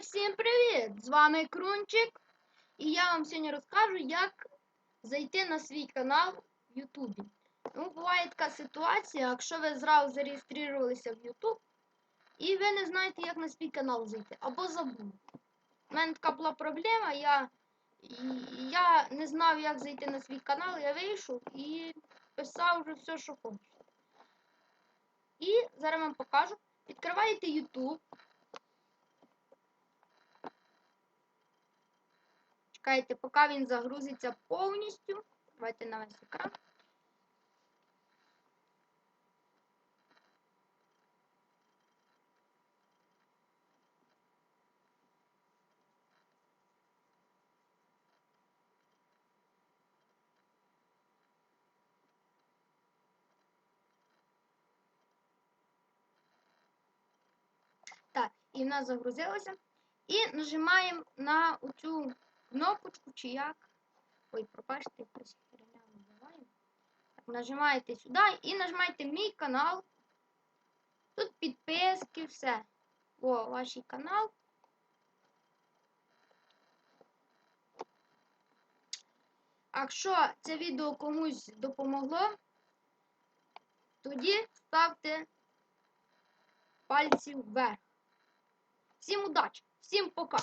всім привіт! З вами Крунчик. І я вам сьогодні розкажу, як зайти на свій канал в Ютубі. Ну, буває така ситуація, якщо ви зразу зареєструвалися в Ютуб, і ви не знаєте, як на свій канал зайти, або забули. У мене така була проблема, я, я не знав, як зайти на свій канал, я вийшов і писав вже все, що хочу. І зараз вам покажу. Відкриваєте YouTube. Чекайте, поки він загрузиться повністю. Давайте на весь екран. Так, і в нас загрузилося. І нажимаємо на оцю кнопочку чи як. Ой, пробачте, якась херня вибиває. Так, нажимаєте сюди і нажимаєте мій канал. Тут підписки, все. О, ваш канал. Якщо це відео комусь допомогло, тоді ставте пальці вверх. Всім удачі, всім пока.